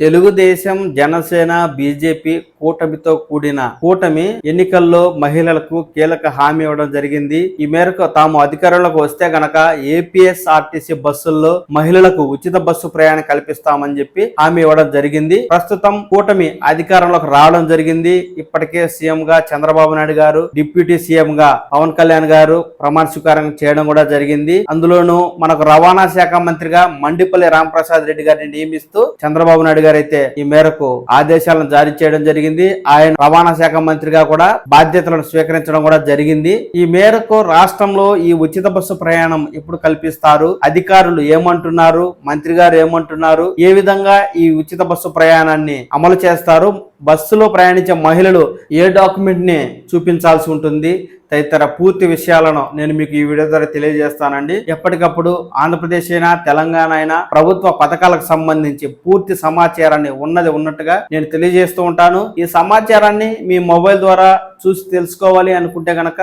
Telugu Desam Janasena BJP కూటమితో కూడిన కూటమి ఎన్నికల్లో మహిళలకు కీలక హామీ ఇవ్వడం జరిగింది. ఈ మేరకు తాము అధికారంలోకి వస్తే గనక ఏపీఎస్ ఆర్టీసీ బస్సుల్లో మహిళలకు ఉచిత బస్సు ప్రయాణం కల్పిస్తామని చెప్పి హామీ ఇవ్వడం జరిగింది. ప్రస్తుతం కూటమి అధికారంలోకి రావడం జరిగింది. ఇప్పటికే సీఎం గా చంద్రబాబు నాయుడు గారు డిప్యూటీ సీఎం గా పవన్ కళ్యాణ్ గారు ప్రమాణ స్వీకారం చేయడం కూడా జరిగింది. అందులోనూ మనకు రవాణా శాఖ మంత్రిగా మండిపల్లి రాంప్రసాద్ రెడ్డి గారిని నియమిస్తూ చంద్రబాబు నాయుడు గారు అయితే ఈ మేరకు ఆదేశాలను జారీ చేయడం జరిగింది. ఆయన రవాణా శాఖ మంత్రిగా కూడా బాధ్యతలను స్వీకరించడం కూడా జరిగింది. ఈ మేరకు రాష్ట్రంలో ఈ ఉచిత బస్సు ప్రయాణం ఎప్పుడు కల్పిస్తారు. అధికారులు ఏమంటున్నారు? మంత్రి గారు ఏమంటున్నారు? ఏ విధంగా ఈ ఉచిత బస్సు ప్రయాణాన్ని అమలు చేస్తారు? బస్సులో ప్రయాణించే మహిళలు ఏ డాక్యుమెంట్ని చూపించాల్సి ఉంటుంది తదితర పూర్తి విషయాలను నేను మీకు ఈ వీడియో ద్వారా తెలియజేస్తానండి. ఎప్పటికప్పుడు ఆంధ్రప్రదేశ్ అయినా తెలంగాణ అయినా ప్రభుత్వ పథకాలకు సంబంధించి పూర్తి సమాచారాన్ని ఉన్నది ఉన్నట్టుగా నేను తెలియజేస్తూ ఉంటాను. ఈ సమాచారాన్ని మీ మొబైల్ ద్వారా చూసి తెలుసుకోవాలి అనుకుంటే కనుక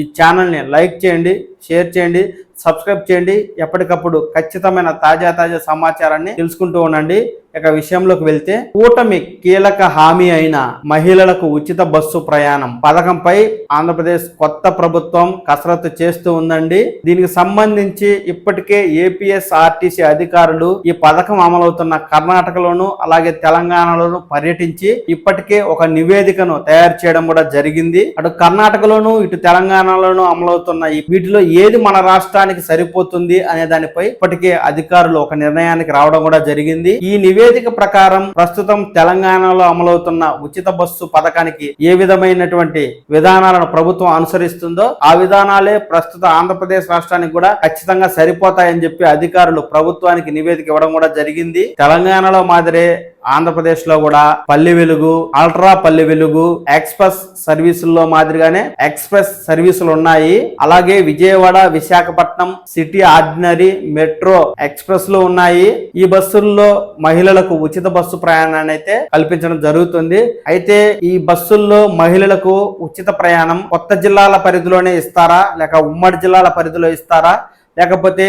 ఈ ఛానల్ని లైక్ చేయండి షేర్ చేయండి. సబ్స్క్రైబ్ చేయండి. ఎప్పటికప్పుడు ఖచ్చితమైన తాజా తాజా సమాచారాన్ని తెలుసుకుంటూ ఉండండి. ఇక విషయంలోకి వెళ్తే కూటమి కీలక హామీ అయిన మహిళలకు ఉచిత బస్సు ప్రయాణం. పథకంపై ఆంధ్రప్రదేశ్ కొత్త ప్రభుత్వం కసరత్తు చేస్తూ ఉందండి. దీనికి సంబంధించి ఇప్పటికే ఏపీఎస్ ఆర్టీసీ అధికారులు ఈ పథకం అమలవుతున్న కర్ణాటకలోను అలాగే తెలంగాణలోను పర్యటించి ఇప్పటికే ఒక నివేదికను తయారు చేయడం కూడా జరిగింది. అటు కర్ణాటకలోను ఇటు తెలంగాణలోను అమలవుతున్న వీటిలో ఏది మన రాష్ట్రానికి సరిపోతుంది అనే దానిపై ఇప్పటికే అధికారులు ఒక నిర్ణయానికి రావడం కూడా జరిగింది. ఈ నివేదిక ప్రకారం ప్రస్తుతం తెలంగాణలో అమలవుతున్న ఉచిత బస్సు పథకానికి ఏ విధమైనటువంటి విధానాలను ప్రభుత్వం అనుసరిస్తుందో ఆ విధానాలే ప్రస్తుత ఆంధ్రప్రదేశ్ రాష్ట్రానికి కూడా ఖచ్చితంగా సరిపోతాయని చెప్పి అధికారులు ప్రభుత్వానికి నివేదిక ఇవ్వడం కూడా జరిగింది. తెలంగాణలో మాదిరే ఆంధ్రప్రదేశ్లో కూడా పల్లె వెలుగు అల్ట్రా పల్లె వెలుగు ఎక్స్ప్రెస్ సర్వీసుల్లో మాదిరిగానే ఎక్స్ప్రెస్ సర్వీసులు ఉన్నాయి. అలాగే Vijayawada Visakhapatnam city ordinary metro ఎక్స్ప్రెస్లు ఉన్నాయి. ఈ బస్సుల్లో మహిళలకు ఉచిత బస్సు ప్రయాణాన్ని అయితే కల్పించడం జరుగుతుంది. అయితే ఈ బస్సుల్లో మహిళలకు ఉచిత ప్రయాణం కొత్త జిల్లాల పరిధిలోనే ఇస్తారా? లేక ఉమ్మడి జిల్లాల పరిధిలో ఇస్తారా? లేకపోతే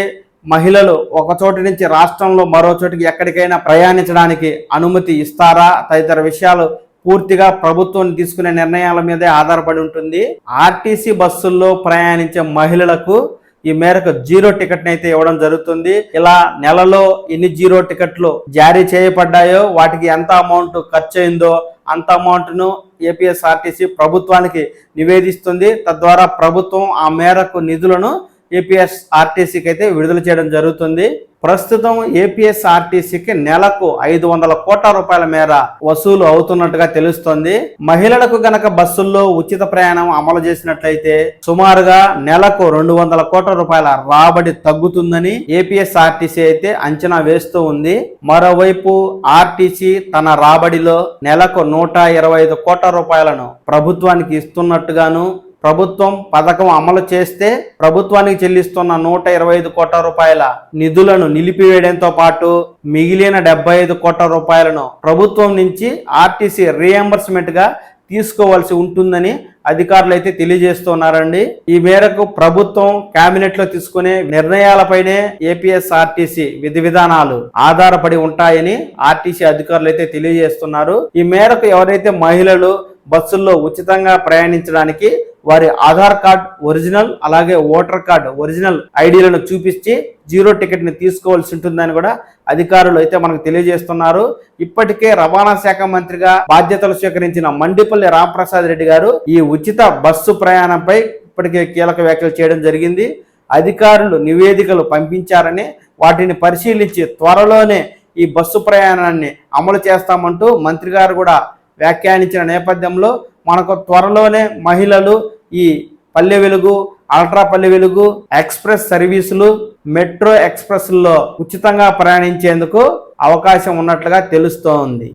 మహిళలు ఒక చోటు నుంచి రాష్ట్రంలో మరో చోటికి ఎక్కడికైనా ప్రయాణించడానికి అనుమతి ఇస్తారా? తదితర విషయాలు పూర్తిగా ప్రభుత్వం తీసుకునే నిర్ణయాల మీదే ఆధారపడి ఉంటుంది. ఆర్టీసీ బస్సుల్లో ప్రయాణించే మహిళలకు ఈ మేరకు జీరో టికెట్ అయితే ఇవ్వడం జరుగుతుంది. ఇలా నెలలో ఎన్ని జీరో టికెట్లు జారీ చేయబడ్డాయో వాటికి ఎంత అమౌంట్ ఖర్చు అయిందో అంత అమౌంట్ను ఏపీఎస్ఆర్టీసీ ప్రభుత్వానికి నివేదిస్తుంది. తద్వారా ప్రభుత్వం ఆ మేరకు నిధులను ఏపీఎస్ ఆర్టీసీకి అయితే విడుదల చేయడం జరుగుతుంది. ప్రస్తుతం ఏపీఎస్ ఆర్టీసీకి నెలకు ఐదు వందల కోట్ల రూపాయల మేర వసూలు అవుతున్నట్టుగా తెలుస్తోంది. మహిళలకు గనక బస్సుల్లో ఉచిత ప్రయాణం అమలు చేసినట్లయితే సుమారుగా నెలకు రెండు వందల కోట్ల రూపాయల రాబడి తగ్గుతుందని ఏపీఎస్ ఆర్టీసీ అయితే అంచనా వేస్తూ ఉంది. మరోవైపు ఆర్టీసీ తన రాబడిలో నెలకు నూట ఇరవై ఐదు కోట్ల రూపాయలను ప్రభుత్వానికి ఇస్తున్నట్టుగాను ప్రభుత్వం పథకం అమలు చేస్తే ప్రభుత్వానికి చెల్లిస్తున్న నూట ఇరవై ఐదు కోట్ల రూపాయల నిధులను నిలిపివేయడంతో పాటు మిగిలిన డెబ్బై ఐదు కోట్ల రూపాయలను ప్రభుత్వం నుంచి ఆర్టీసీ రీఎంబర్స్మెంట్గా తీసుకోవాల్సి ఉంటుందని అధికారులు అయితే తెలియజేస్తున్నారండి. ఈ మేరకు ప్రభుత్వం కేబినెట్లో తీసుకునే నిర్ణయాలపైనే ఏపీఎస్ఆర్టీసీ విధి విధానాలు ఆధారపడి ఉంటాయని ఆర్టీసీ అధికారులు అయితే తెలియజేస్తున్నారు. ఈ మేరకు ఎవరైతే మహిళలు బస్సుల్లో ఉచితంగా ప్రయాణించడానికి వారి ఆధార్ కార్డ్ ఒరిజినల్ అలాగే ఓటర్ కార్డ్ ఒరిజినల్ ఐడీలను చూపించి జీరో టికెట్ని తీసుకోవాల్సి ఉంటుందని కూడా అధికారులు అయితే మనకు తెలియజేస్తున్నారు. ఇప్పటికే రవాణా శాఖ మంత్రిగా బాధ్యతలు స్వీకరించిన మండిపల్లి రామప్రసాద్ రెడ్డి గారు ఈ ఉచిత బస్సు ప్రయాణంపై ఇప్పటికే కీలక వ్యాఖ్యలు చేయడం జరిగింది. అధికారులు నివేదికలు పంపించారని వాటిని పరిశీలించి త్వరలోనే ఈ బస్సు ప్రయాణాన్ని అమలు చేస్తామంటూ మంత్రి గారు కూడా వ్యాఖ్యానించిన నేపథ్యంలో మనకు త్వరలోనే మహిళలు ఈ పల్లె వెలుగు అల్ట్రా పల్లె వెలుగు ఎక్స్ప్రెస్ సర్వీసులు మెట్రో ఎక్స్ప్రెస్లో ఉచితంగా ప్రయాణించేందుకు అవకాశం ఉన్నట్లుగా తెలుస్తోంది.